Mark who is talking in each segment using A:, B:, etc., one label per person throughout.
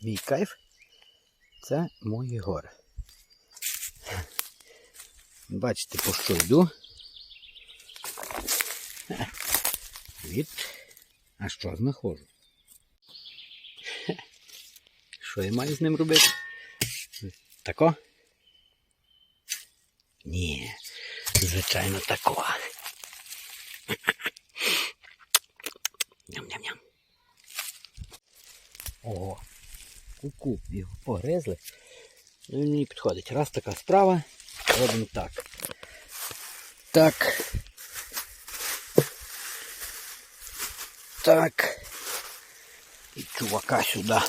A: Мій кайф це моє горе. Бачите, по що йду. Від. А що знаходжу? Що я маю з ним робити? Тако? Ні, звичайно, тако. Ку-ку, його погризли. Ну, він мені підходить. Раз така справа, робимо так. Так. Так. І чувака сюди.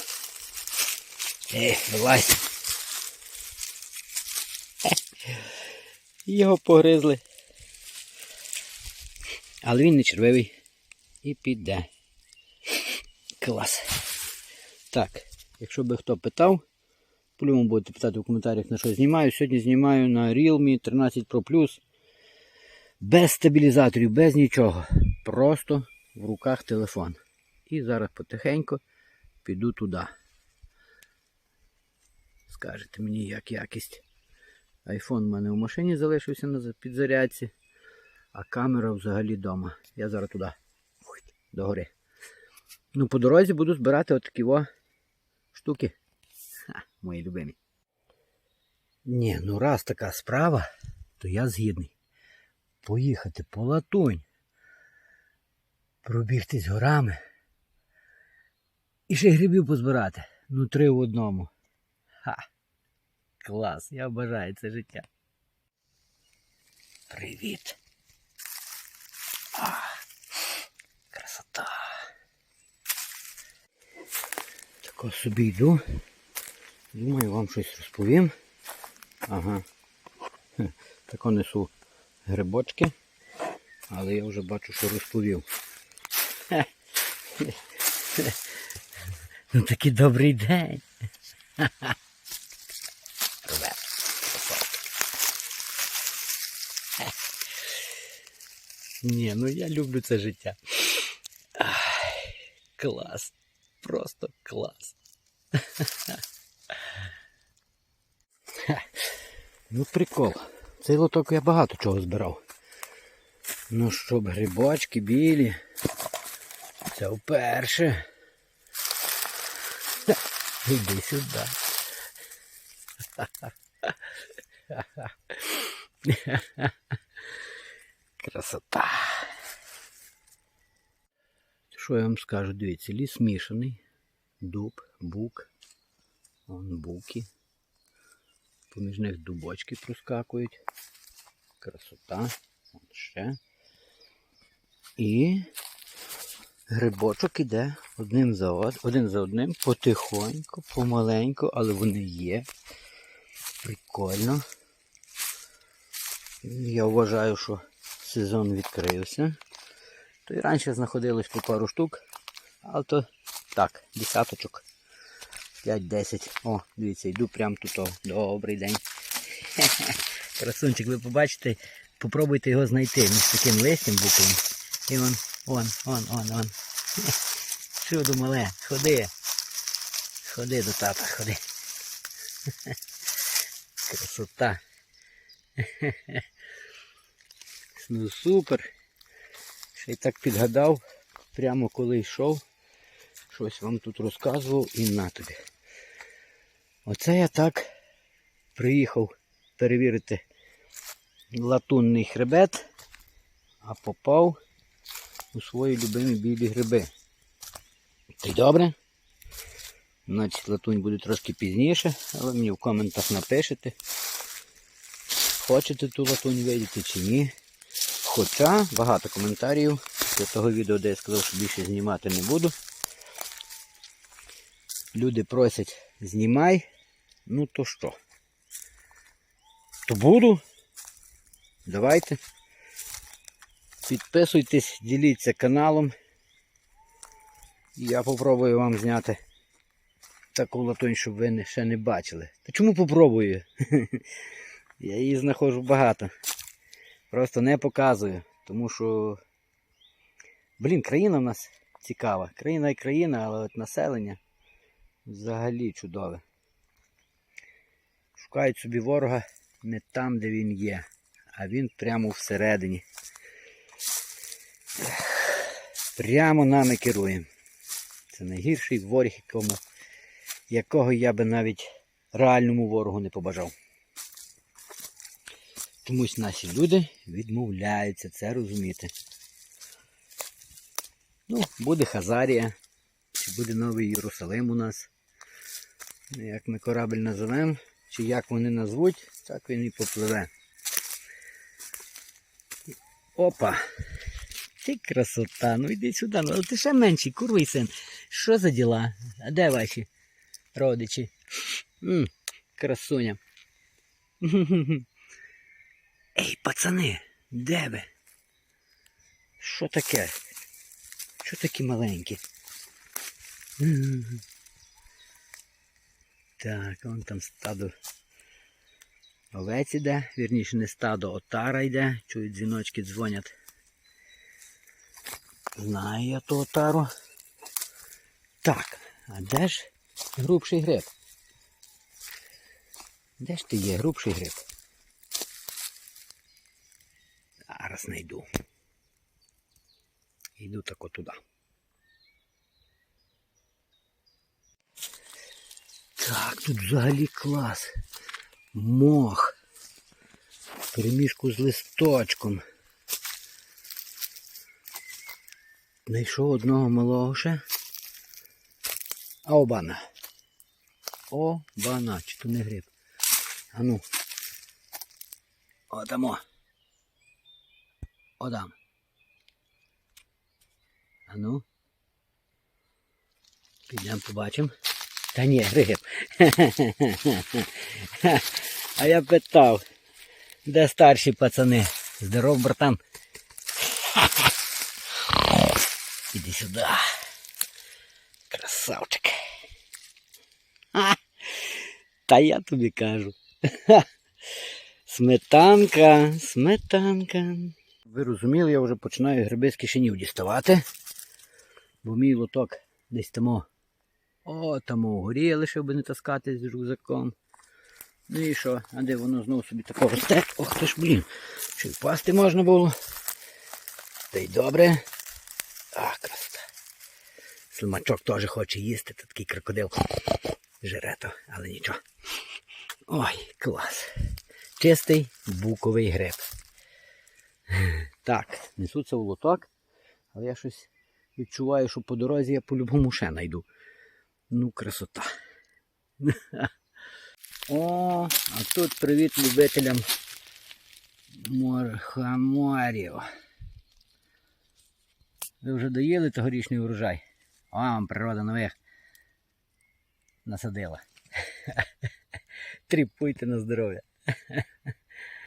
A: Ей, вилазь. Його погризли. Але він не червивий. І піде. Клас. Так, якщо би хто питав, по-любому будете питати в коментарях на що знімаю. Сьогодні знімаю на Realme 13 Pro Plus. Без стабілізаторів, без нічого. Просто в руках телефон. І зараз потихеньку піду туди. Скажете мені, як якість. Айфон в мене в машині залишився на підзарядці, а камера взагалі вдома. Я зараз туди. До гори. Ну, по дорозі буду збирати отакі о штуки. Ха, мої любимі. Ні, ну раз така справа, то я згідний. Поїхати по латунь. Пробігтись горами. І ще грибів позбирати. Ну, три в одному. Ха! Клас, я бажаю це життя. Привіт. Тако собі йду. Думаю, вам щось розповім. Ага. Хе, Тако несу грибочки, але я вже бачу, що розповів. Ну такий добрий день. Ні, ну я люблю це життя. Клас. Просто клас. Ну, прикол. Цей лоток я багато чого збирав. Ну, щоб грибочки білі. Це вперше. Іди сюди. Красота. Що я вам скажу? Дивіться, ліс мішаний. Дуб, бук. Вон буки. Поміж них дубочки проскакують. Красота. Вон ще. І грибочок іде одним за од... один за одним, потихоньку, помаленьку, але вони є. Прикольно. Я вважаю, що сезон відкрився. То і раніше знаходилось по пару штук, але то так, десяточок. 5-10. О, дивіться, йду прямо тут. Добрий день. Красунчик, ви побачите, попробуйте його знайти між таким листям буковим. І вон, вон, вон, вон, вон. Чудо мале, ходи. Ходи до тата, ходи. Красота. Ну супер. Ще й так підгадав, прямо коли йшов. Щось вам тут розказував і на тобі. Оце я так приїхав перевірити латунний хребет, а попав у свої любимі білі гриби. Й добре. Значить латунь буде трошки пізніше, але мені в коментах напишете, хочете ту латунь видіти чи ні. Хоча багато коментарів до того відео, де я сказав, що більше знімати не буду. Люди просять, знімай. Ну то що? То буду. Давайте. Підписуйтесь, діліться каналом. Я попробую вам зняти таку латунь, щоб ви ще не бачили. Та чому попробую? Я її знаходжу багато. Просто не показую. Тому що, блін, країна в нас цікава. Країна і країна, але от населення Взагалі чудове. Шукають собі ворога не там, де він є, а він прямо всередині. Прямо нами керує. Це найгірший ворог, якому, якого я би навіть реальному ворогу не побажав. Чомусь наші люди відмовляються це розуміти. Ну, буде Хазарія, чи буде Новий Єрусалим у нас. Як ми корабель називемо, чи як вони назвуть, так він і попливе. Опа! Ти красота, ну йди сюди, ну ти ще менший, курвий син. Що за діла? А де ваші родичі? м красуня. Ей, пацани, де ви? Що таке? Що такі маленькі? Так, вон там стадо овець іде, вірніше не стадо, отара йде, чують дзвіночки дзвонять. Знаю я ту отару. Так, а де ж грубший гриб? Де ж ти є, грубший гриб? Зараз знайду. Йду тако туди. Так, тут взагалі клас. Мох. Перемішку з листочком. Знайшов одного малого ще. А обана. Обана, чи то не гриб. А ну. Отамо. Одам. А ну. Підемо побачимо. Та ні, гриб. А я питав, де старші пацани? Здоров, братан. Іди сюди. Красавчик. Та я тобі кажу. Сметанка, сметанка. Ви розуміли, я вже починаю гриби з кишенів діставати. Бо мій лоток десь тому. О, там угорі лишив би не таскати з рюкзаком. Ну і що? А де воно знову собі тако росте? Ох ти ж, блін. Й впасти можна було. Та й добре. А, красота. Слимачок теж хоче їсти, та такий крокодил. Жерето, але нічого. Ой, клас. Чистий буковий гриб. Так, несуться в лоток, але я щось відчуваю, що по дорозі я по-любому ще знайду. Ну, красота. О, а тут привіт любителям морхаморів. Ви вже доїли тогорічний урожай? Вам природа нових насадила. Тріпуйте на здоров'я.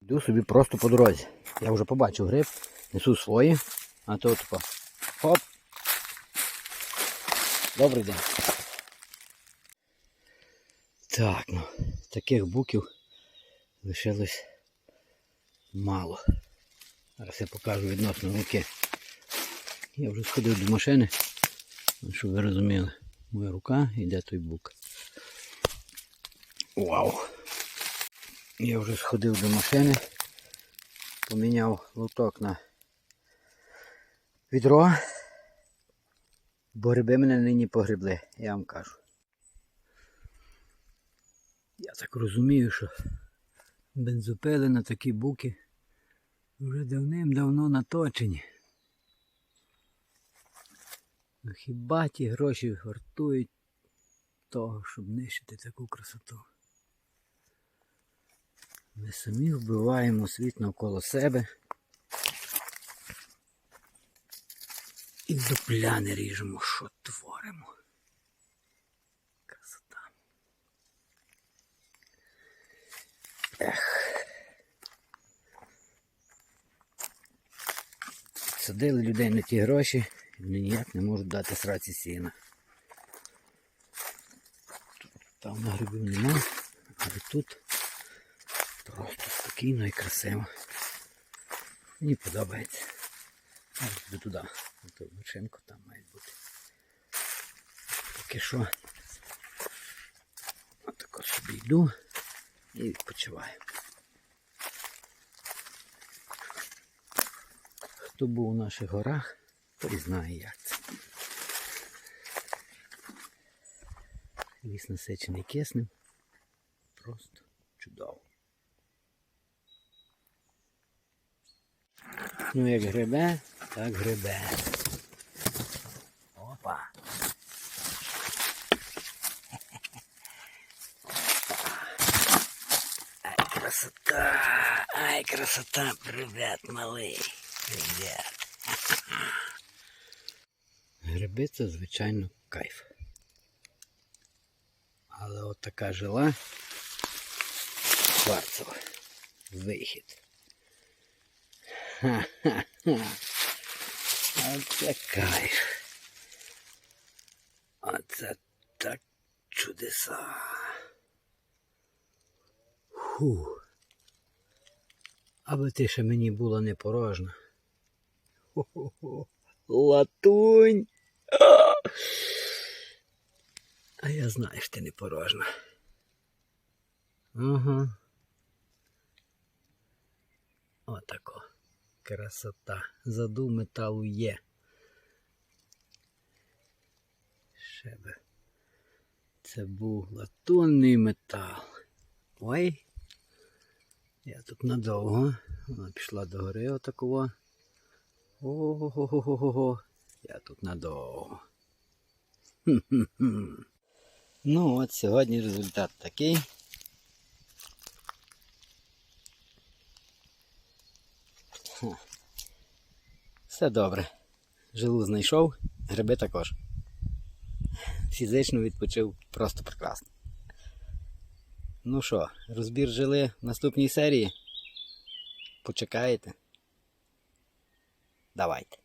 A: Йду собі просто по дорозі. Я вже побачив гриб, несу свої, а то тако. Хоп. Добрий день. Так, ну, таких буків лишилось мало. Зараз я покажу відносно руки. Я вже сходив до машини, щоб ви розуміли, моя рука і той бук. Вау! Я вже сходив до машини, поміняв лоток на відро, бо гриби мене нині погребли, я вам кажу. Я так розумію, що бензопили на такі буки вже давним-давно наточені. Ну, Хіба ті гроші вартують того, щоб нищити таку красоту? Ми самі вбиваємо світ навколо себе. І дупля не ріжемо, що творимо. Садили людей на ті гроші, вони ніяк не можуть дати сраці сіна. Там на грибів нема, але тут просто спокійно і красиво. Мені подобається. Зараз туди. Ту вершинку там має бути. Поки що йду і відпочиваю. Хто був у наших горах, той знає, як це. Ліс насичений киснем. Просто чудово. Ну, як гребе, так гребе. Опа. Ай, красота! Ай, красота, привет, малий. Гриби це, звичайно, кайф. Але от така жила кварцева. Вихід. Ха-ха-ха. Оце кайф. Оце так чудеса. Фу. Аби ти ще мені була не порожна. Латунь. А! Я знаю, що ти не порожна. Ага. Отако. Красота. Заду металу є. Ще. Це був латунний метал. Ой. Я тут надовго. Вона пішла до гори отакого. Ого-го-го-го-го. Я тут надовго. Ну от сьогодні результат такий. Все добре. Жилу знайшов, гриби також. Фізично відпочив просто прекрасно. Ну що, розбір жили в наступній серії. Почекаєте? Давайте.